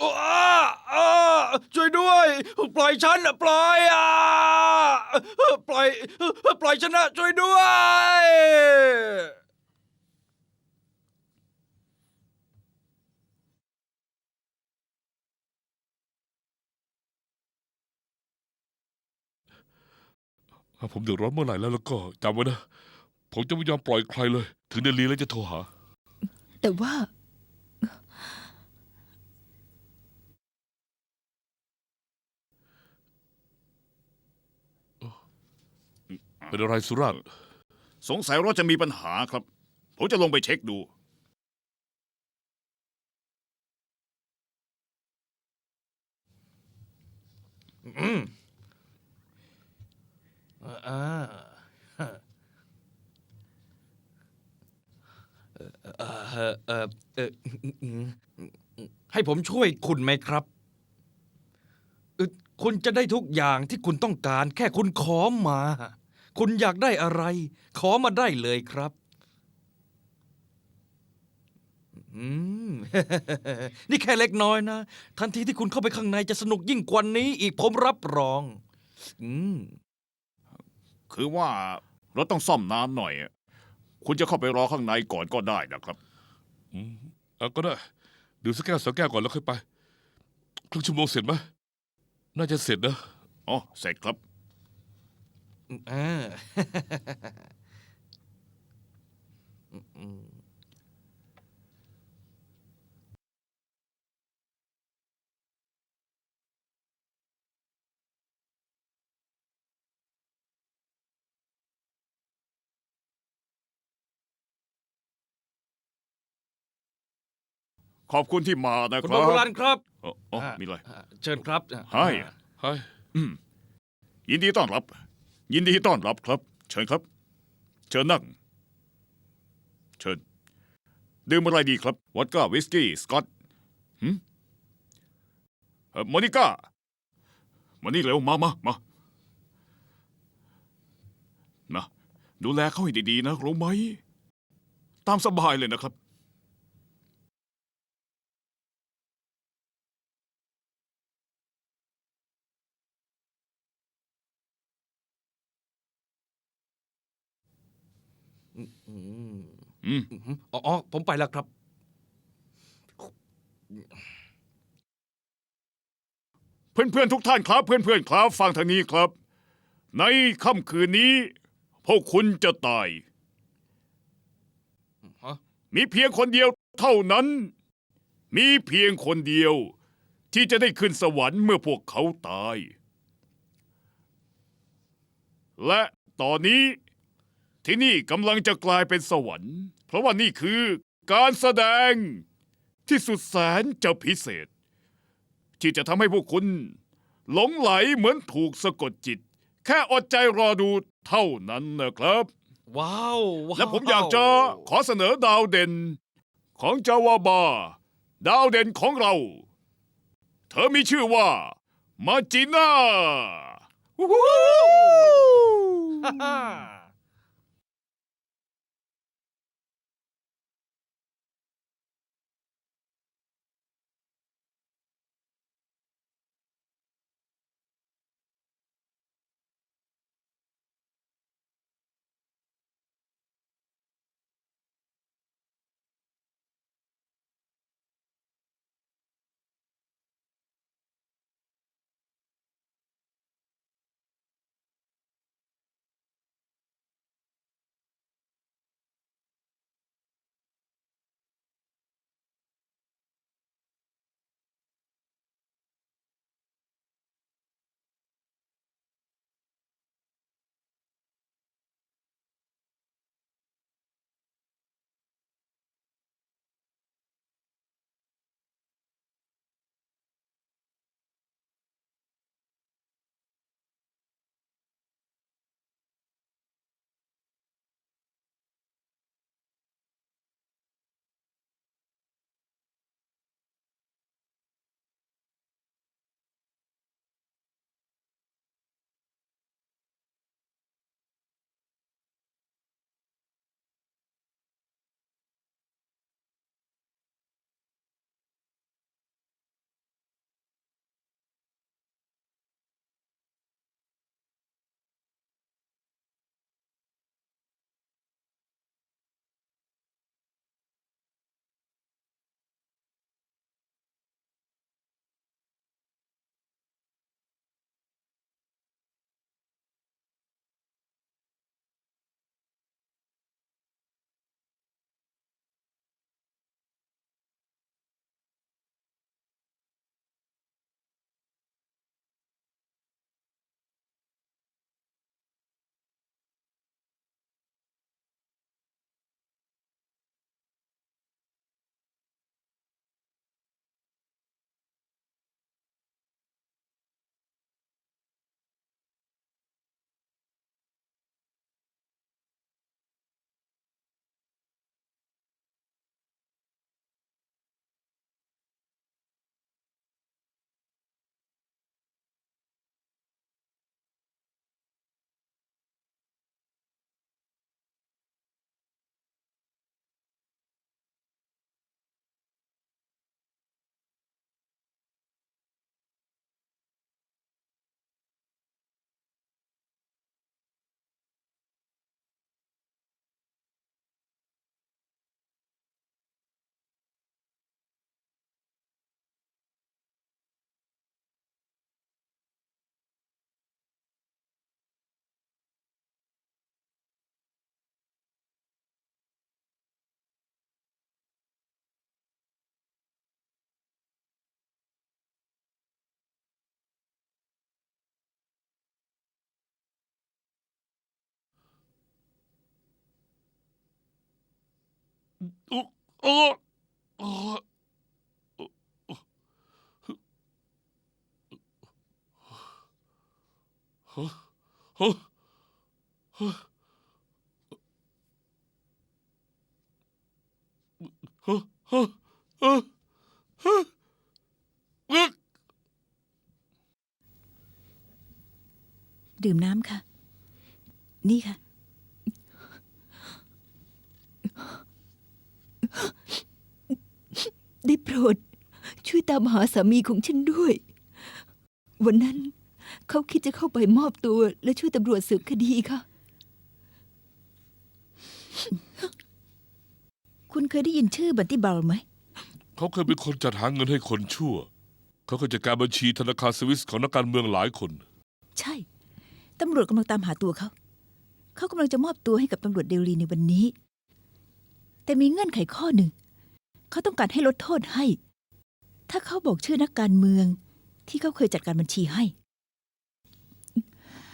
อ้าอ้าช่วยด้วย ปล่อยฉันปล่อยอะปล่อยปล่อยฉันนะช่วยด้วย ถ้าผมเดือดร้อนเมื่อไหร่แล้วแล้วก็จำไว้นะ ผมจะไม่ยอมปล่อยใครเลย ถึงเดลีแล้วจะโทรหา แต่ว่า เป็นอะไรสุราษฎร์สงสัยรถจะมีปัญหาครับ ผมจะลงไปเช็คดูอ่าเออเออเออให้ผมช่วยคุณไหมครับเอ่อคุณจะได้ทุกอย่างที่คุณต้องการแค่คุณขอมา คุณอยากได้อะไร ขอมาได้เลยครับ อืม นี่แค่เล็กน้อยนะ ทันทีที่คุณเข้าไปข้างในจะสนุกยิ่งกว่านี้อีกผมรับรอง อืม คือว่ารถต้องซ่อมนานหน่อย คุณจะเข้าไปรอข้างในก่อนก็ได้นะครับ อืมเอาก็ได้ดื่มสักแก้วสองแก้วก่อนแล้วค่อยไป ครึ่งชั่วโมงเสร็จไหมน่าจะเสร็จนะ อ๋อ เสร็จครับ อ่าขอบคุณที่มานะคคุณรับโบราณครับอ๋ออ๋อมีอะไรอ่าเชิญครับ ให้ให้อืมยินดีต้อนรับ ยินดีต้อนรับครับ เชิญครับ เชิญนั่ง เชิญ ดื่มอะไรดีครับ วอดก้าวิสกี้ สกอตหืมเอ่อโมนิก้ามานี่เร็ว มามามานะดูแลเขาให้ดีๆนะรู้ไหม ตามสบายเลยนะครับ มอืมอืมอ๋ออ๋อผมไปแล้วครับ เพื่อนๆทุกท่านครับ เพื่อนๆครับฟังทางนี้ครับ ในค่ำคืนนี้ พวกคุณจะตาย ฮะมีเพียงคนเดียวเท่านั้น มีเพียงคนเดียว ที่จะได้ขึ้นสวรรค์เมื่อพวกเขาตาย และตอนนี้ ที่นี่กำลังจะกลายเป็นสวรรค์ เพราะว่านี่คือการแสดงที่สุดแสนจะพิเศษ ที่จะทำให้พวกคุณ หลงไหลเหมือนถูกสะกดจิต แค่อดใจรอดูเท่านั้นนะครับ ว้าวว้าวและผมอยากจะขอเสนอดาวเด่น ของจาวาบา ดาวเด่นของเรา เธอมีชื่อว่า มาจิน่า ฮ่าฮ่า ดื่มน้ำค่ะ นี่ค่ะ ได้โปรด ช่วยตามหาสามีของฉันด้วย วันนั้น เขาคิดจะเข้าไปมอบตัว และช่วยตำรวจสืบคดีค่ะ คุณเคยได้ยินชื่อบันตี้บาร์ไหม เขาเคยเป็นคนจัดหาเงินให้คนชั่ว เขาเคยจัดการบัญชีธนาคารสวิสของนักการเมืองหลายคน ใช่ ตำรวจกำลังตามหาตัวเขา เขากำลังจะมอบตัวให้กับตำรวจเดลีในวันนี้ แต่มีเงื่อนไขข้อหนึ่ง เขาต้องการให้ลดโทษให้ ถ้าเขาบอกชื่อนักการเมืองที่เขาเคยจัดการบัญชีให้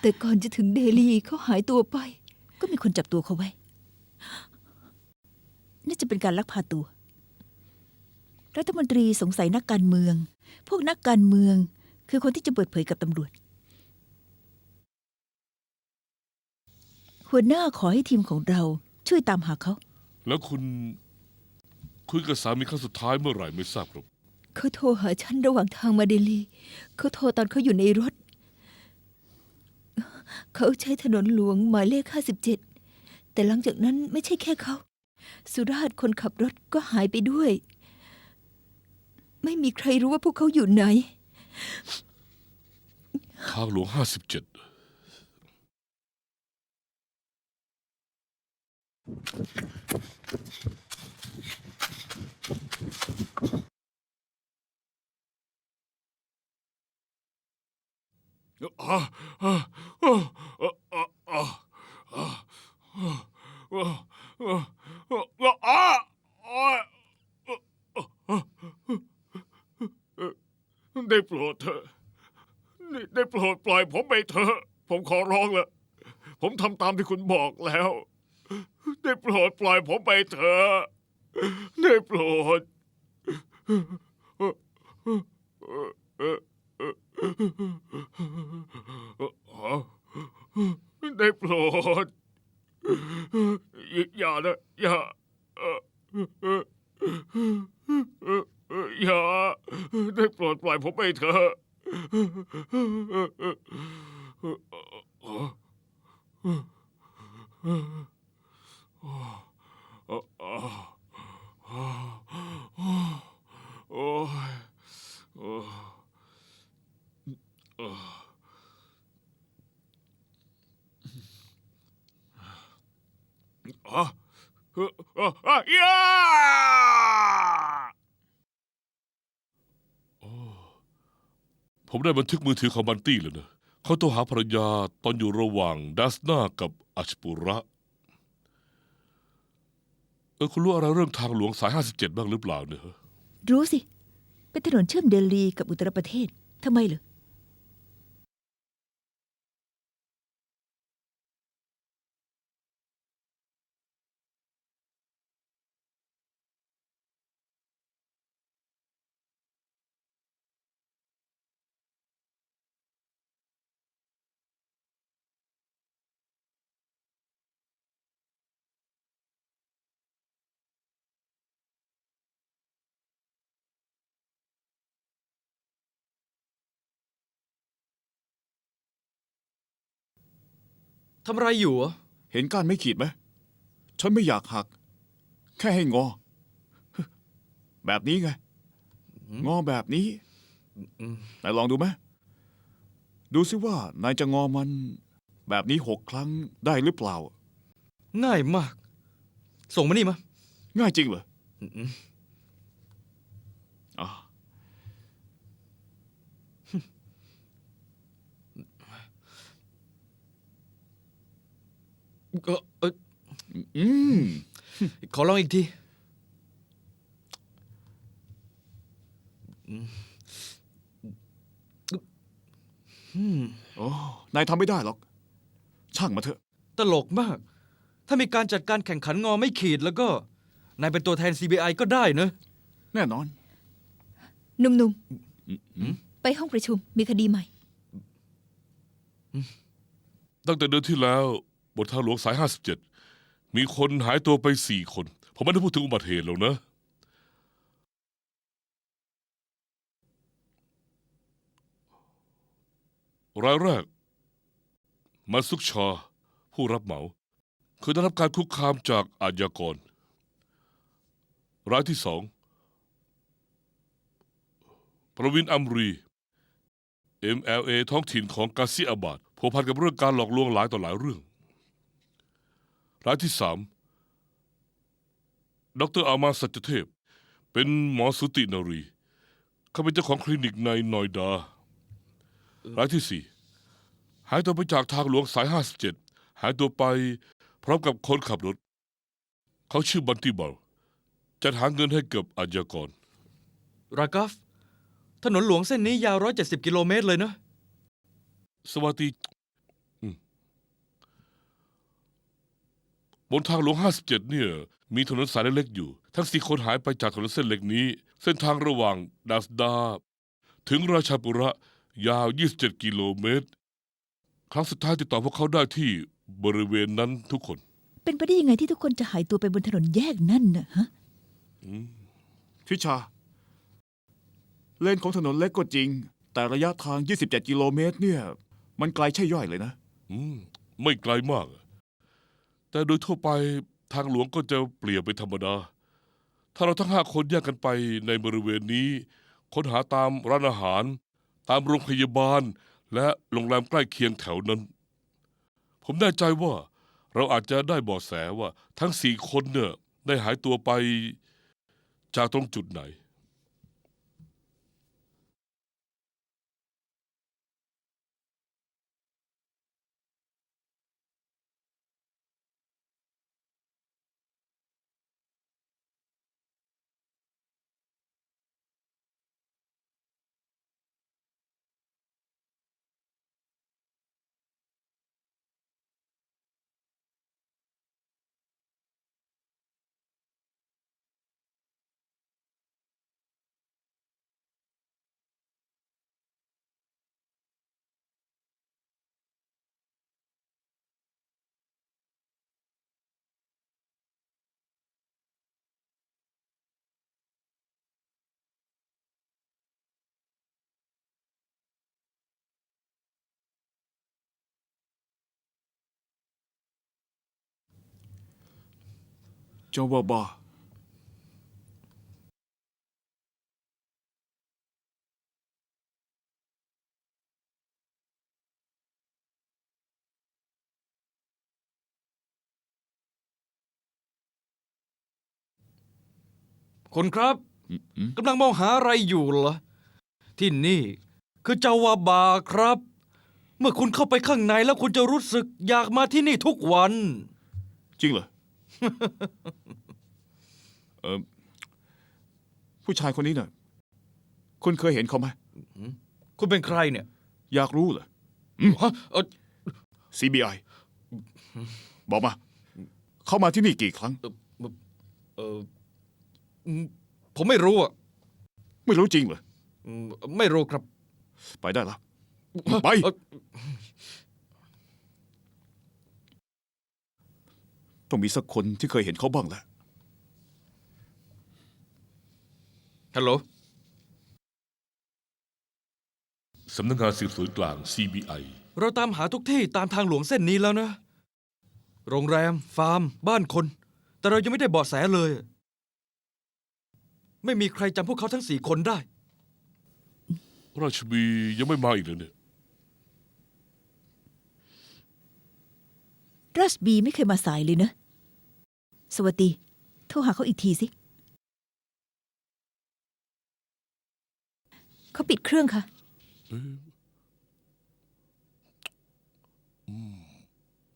แต่ก่อนจะถึงเดลีเขาหายตัวไป ก็มีคนจับตัวเขาไว้ น่าจะเป็นการลักพาตัว รัฐมนตรีสงสัยนักการเมือง พวกนักการเมืองคือคนที่จะเปิดเผยกับตำรวจ หัวหน้าขอให้ทีมของเราช่วยตามหาเขา แล้วคุณคุยกับสามีครั้งสุดท้ายเมื่อไหร่ไม่ทราบครับ เขาโทรหาฉันระหว่างทางมาเดลีเขาโทรตอนเขาอยู่ในรถ เขาใช้ถนนหลวงหมายเลข 57 แต่หลังจากนั้นไม่ใช่แค่เขา สุราชคนขับรถก็หายไปด้วย ไม่มีใครรู้ว่าพวกเขาอยู่ไหน ทางหลวง 57 ได้โปรดเถอะได้ได้โปรดปล่อยผมไปเถอะ ผมขอร้องละผมทำตามที่คุณบอกแล้ว ได้โปรดปล่อยผมไปเถอะได้โปรด ได้โปรด อย่านะอย่าเอ่อเอ่อเอ่อเอ่ออย่าได้โปรดปล่อยผมไปเถอะ โอ้ยโอ้อ้ยอะเอ่อยาผมได้บันทึกมือถือของบันตี้แล้วนะ เขาโทรหาภรรยาตอนอยู่ระหว่างดัสนากับอัชปุระ เออคุณรู้อะไรเรื่องทางหลวงสาย 57 บ้างหรือเปล่าเนี่ยฮะรู้สิ เป็นถนนเชื่อมเดลีกับอุตรประเทศทำไมเหรอ ทำอะไรอยู่อะเห็นก้านไม่ขีดไหม ฉันไม่อยากหัก แค่ให้งอ แบบนี้ไง งอแบบนี้นายลองดูไหม ดูสิว่านายจะงอมัน แบบนี้หกครั้งได้หรือเปล่า ง่ายมาก ส่งมานี่มา ง่ายจริงเหรอ อืม อะ เอ่อเอ่ออืม ขอลองอีกทีอืมโอ้นายทำไม่ได้หรอก ช่างมาเถอะ ตลกมาก ถ้ามีการจัดการแข่งขันงอไม่ขีดแล้วก็ นายเป็นตัวแทน CBI ก็ได้เนอะ แน่นอน หนุ่มอืมๆไปห้องประชุมมีคดีใหม่ ตั้งแต่เดือนที่แล้ว บนทางหลวงสาย 57 มีคนหายตัวไปสี่คน ผมไม่ได้พูดถึงอุบัติเหตุหรอกนะ รายแรก มาซุกชาผู้รับเหมาเคยได้รับการคุกคามจากอาชญากร รายที่สอง ประวินอัมรี MLA ท้องถิ่นของกาซิอาบาดผัวพันกับเรื่องการหลอกลวงหลายต่อหลายเรื่อง รายที่สามดรอามาสัจเทพ เป็นหมอสุตินารี เขาเป็นเจ้าของคลินิกในนอยดา รายที่สี่หายตัวไปจากทางหลวงสาย57หายตัวไปพร้อมกับคนขับรถ เขาชื่อบันติบอลจัดหาเงินให้กับอาชญากร รากาฟถนนหลวงเส้นนี้ยาว 170 กิโลเมตรเลยนะ สวัสดีอืม บนทางหลวง 57 เนี่ย มีถนนสายเล็กๆอยู่ ทั้งสี่คนหายไปจากถนนเส้นเล็กนี้ เส้นทางระหว่างดาสดา ถึงราชาปุระยาว 27 กิโลเมตร ครั้งสุดท้ายติดต่อพวกเขาได้ที่บริเวณนั้นทุกคน เป็นไปได้ยังไงที่ทุกคนจะหายตัวไปบนถนนแยกนั่นน่ะฮะทิชา เลนของถนนเล็กก็จริง แต่ระยะทาง 27 กิโลเมตรเนี่ย มันไกลใช่ย่อยเลยนะ อืม ไม่ไกลมาก แต่โดยทั่วไปทางหลวงก็จะเปลี่ยนเป็นธรรมดา ถ้าเราทั้งห้าคนแยกกันไปในบริเวณนี้ ค้นหาตามร้านอาหาร ตามโรงพยาบาล และโรงแรมใกล้เคียงแถวนั้น ผมแน่ใจว่าเราอาจจะได้เบาะแสว่าทั้งสี่คนเนี่ยได้หายตัวไปจากตรงจุดไหน เจ้าบ้าบ้าคุณครับอืมอืมกำลังมองหาอะไรอยู่เหรอ ที่นี่คือจาวาบาครับ เมื่อคุณเข้าไปข้างในแล้วคุณจะรู้สึกอยากมาที่นี่ทุกวัน จริงเหรอเออผู้ชายคนนี้น่ะ คุณเคยเห็นเขาไหมคุณเป็นใครเนี่ย อยากรู้เหรอฮะเอ่อ CBI บอกมา เข้ามาที่นี่กี่ครั้ง เอออืมผมไม่รู้อะ ไม่รู้จริงเหรออืมไม่รู้ครับ ไปได้แล้ว ไปเอ่อต้องมีสักคนที่เคยเห็นเขาบ้างแหละ ฮัลโหลสำนักงานสืบสวนกลาง CBI เราตามหาทุกที่ตามทางหลวงเส้นนี้แล้วนะ โรงแรม ฟาร์ม บ้านคน แต่เรายังไม่ได้เบาะแสเลย ไม่มีใครจำพวกเขาทั้งสี่คนได้ ราชบียังไม่มาอีกเลยเนี่ย รัสบีไม่เคยมาสายเลยนะ สวัสดี โทรหาเขาอีกทีสิ เขาปิดเครื่องค่ะ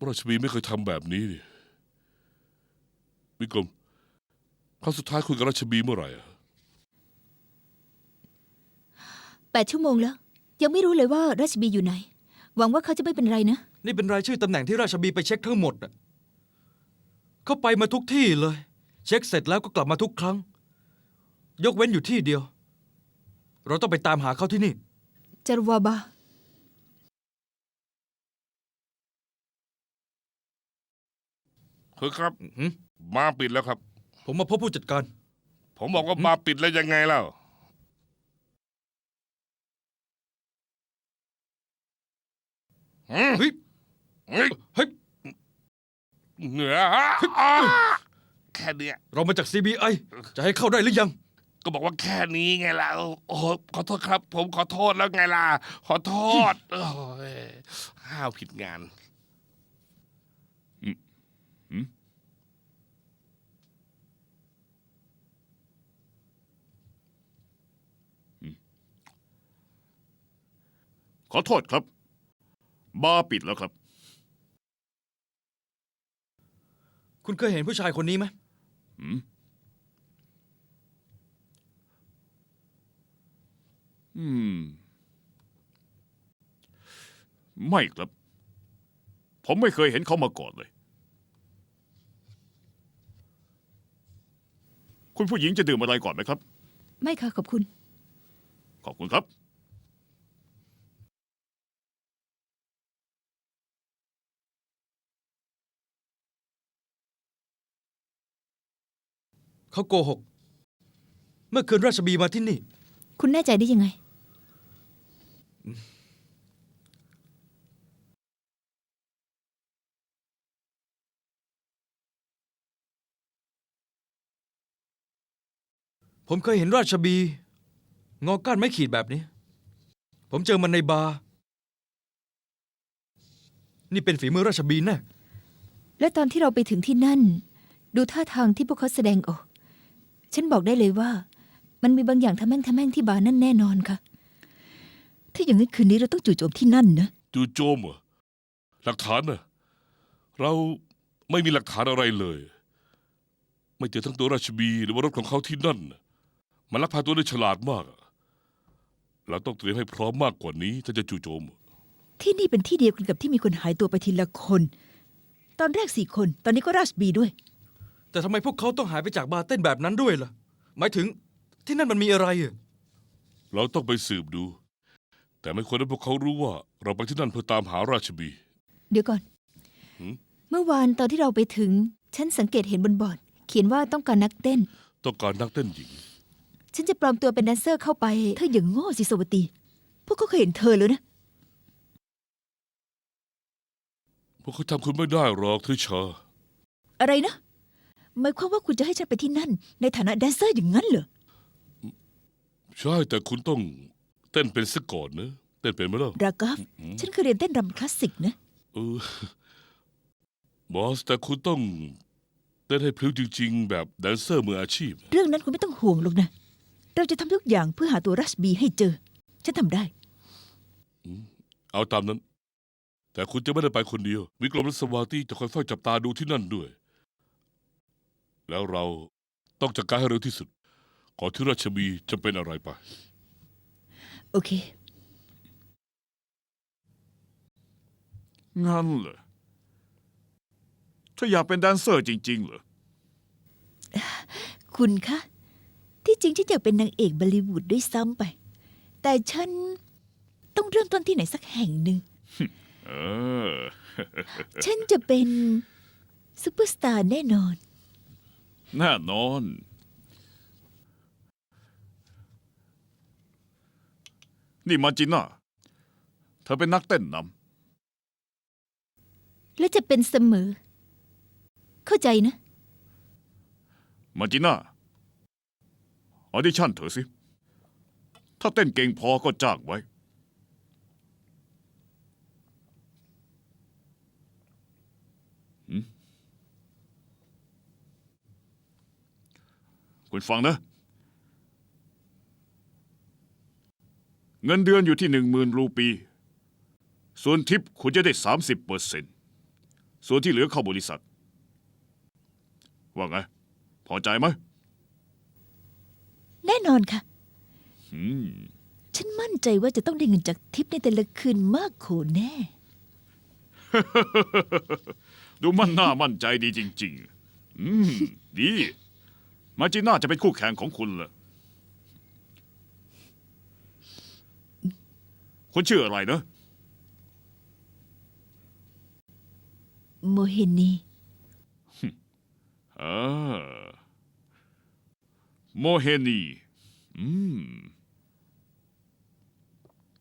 ราชบีไม่เคยทำแบบนี้นี่วิกรมครั้งสุดท้ายคุยกับราชบีเมื่อไหร่อะแปดชั่วโมงแล้ว ยังไม่รู้เลยว่าราชบีอยู่ไหน หวังว่าเขาจะไม่เป็นไรนะ นี่เป็นรายชื่อตำแหน่งที่ราชบีไปเช็คทั้งหมดน่ะเขาไปมาทุกที่เลย เช็คเสร็จแล้วก็กลับมาทุกครั้ง ยกเว้นอยู่ที่เดียว เราต้องไปตามหาเขาที่นี่ จารวาบาเฮ้ยครับอื้อหือมาปิดแล้วครับ ผมมาพบผู้จัดการ ผมบอกว่ามาปิดแล้วยังไงแล้วหืมเฮ้ยเฮ้ยเฮ้ยเหนืออ่าแค่เนี้ยเรามาจาก CBI จะให้เข้าได้หรือยัง ก็บอกว่าแค่นี้ไงล่ะโอ้โหขอโทษครับ ผมขอโทษแล้วไงล่ะ ขอโทษโอ้ยห้าวผิดงาน ขอโทษครับ บาร์ปิดแล้วครับ คุณเคยเห็นผู้ชายคนนี้ไหม หืม อืม ไม่ครับ ผมไม่เคยเห็นเขามาก่อนเลย คุณผู้หญิงจะดื่มอะไรก่อนไหมครับ ไม่ค่ะ ขอบคุณ ขอบคุณครับ เขาโกหก เมื่อคืนราชบีมาที่นี่ คุณแน่ใจได้ยังไง ผมเคยเห็นราชบี งอก้านไม้ขีดแบบนี้ ผมเจอมันในบาร์ นี่เป็นฝีมือราชบีแน่และตอนที่เราไปถึงที่นั่น ดูท่าทางที่พวกเขาแสดงออก ฉันบอกได้เลยว่า มันมีบางอย่างทำแม่งทำแม่งที่บาร์นั่นแน่นอนค่ะ ถ้าอย่างนั้นคืนนี้เราต้องจู่โจมที่นั่นนะ จู่โจมเหรอหลักฐานน่ะเราไม่มีหลักฐานอะไรเลย ไม่เจอทั้งตัวราชบีหรือว่ารถของเขาที่นั่นน่ะมันลักพาตัวได้ฉลาดมากอะเราต้องเตรียมให้พร้อมมากกว่านี้ ถ้าจะจู่โจม ที่นี่เป็นที่เดียวกันกับที่มีคนหายตัวไปทีละคน ตอนแรกสี่คน ตอนนี้ก็ราชบีด้วย แต่ทำไมพวกเขาต้องหายไปจากบาร์เต้นแบบนั้นด้วยล่ะ หมายถึงที่นั่นมันมีอะไรอะเราต้องไปสืบดู แต่ไม่ควรให้พวกเขารู้ว่า เราไปที่นั่นเพื่อตามหาราชบี เดี๋ยวก่อน หืม เมื่อวานตอนที่เราไปถึง ฉันสังเกตเห็นบนบอร์ด เขียนว่าต้องการนักเต้น ต้องการนักเต้นหญิง ฉันจะปลอมตัวเป็นแดนเซอร์เข้าไป เธออย่างโง่สิสวัสดี พวกเขาเคยเห็นเธอแล้วนะ พวกเขาทำคุณไม่ได้หรอกทริชาอะไรนะ หมายความว่าคุณจะให้ฉันไปที่นั่น ในฐานะแดนเซอร์อย่างนั้นเหรอ ใช่แต่คุณต้อง เต้นเป็นซะก่อนนะ เต้นเป็นไหมล่ะ รากาฟฉันเคยเรียนเต้นรำคลาสสิกนะ เออบอสแต่คุณต้องเต้นให้พริ้วจริง ๆ แบบแดนเซอร์มืออาชีพ เรื่องนั้นคุณไม่ต้องห่วงหรอกนะ เราจะทำทุกอย่างเพื่อหาตัวรัชบีให้เจอ ฉันทำได้ เอาตามนั้น แต่คุณจะไม่ได้ไปคนเดียว วิกรมและสวาตีจะคอยเฝ้าจับตาดูที่นั่นด้วย แล้วเราต้องจัดการให้เร็วที่สุด ก่อนที่ราชบีจะเป็นอะไรไป โอเค งั้นเหรอเธออยากเป็นแดนเซอร์จริง ๆ เหรอ คุณคะ ที่จริงฉันอยากเป็นนางเอกบอลลีวูดด้วยซ้ำไป แต่ฉันต้องเริ่มต้นที่ไหนสักแห่งหนึ่ง เออ ฉันจะเป็นซูเปอร์สตาร์แน่นอน แน่นอน นี่มาจิน่า เธอเป็นนักเต้นนและจะเป็นเสมอ เข้าใจนะำมาจิน่า ออดิชั่นเถอะสิ ถ้าเต้นเก่งพอก็จ้างไว้ หืมคุณฟังนะ เงินเดือนอยู่ที่หนึ่งหมื่นรูปี ส่วนทิปคุณจะได้สามสิบเปอร์เซ็นส่วนที่เหลือเข้าบริษัท ว่าไง พอใจไหมแน่นอนค่ะ อืม ฉันมั่นใจว่าจะต้องได้เงินจากทิปในแต่ละคืนมากโขแน่ ดูมันน่ามั่นใจดีจริง ๆ อืม ดี มาจิน่าจะเป็นคู่แข่งของคุณเหรอ คุณชื่ออะไรนะ โมเฮนี อ่าโมเฮนี อืม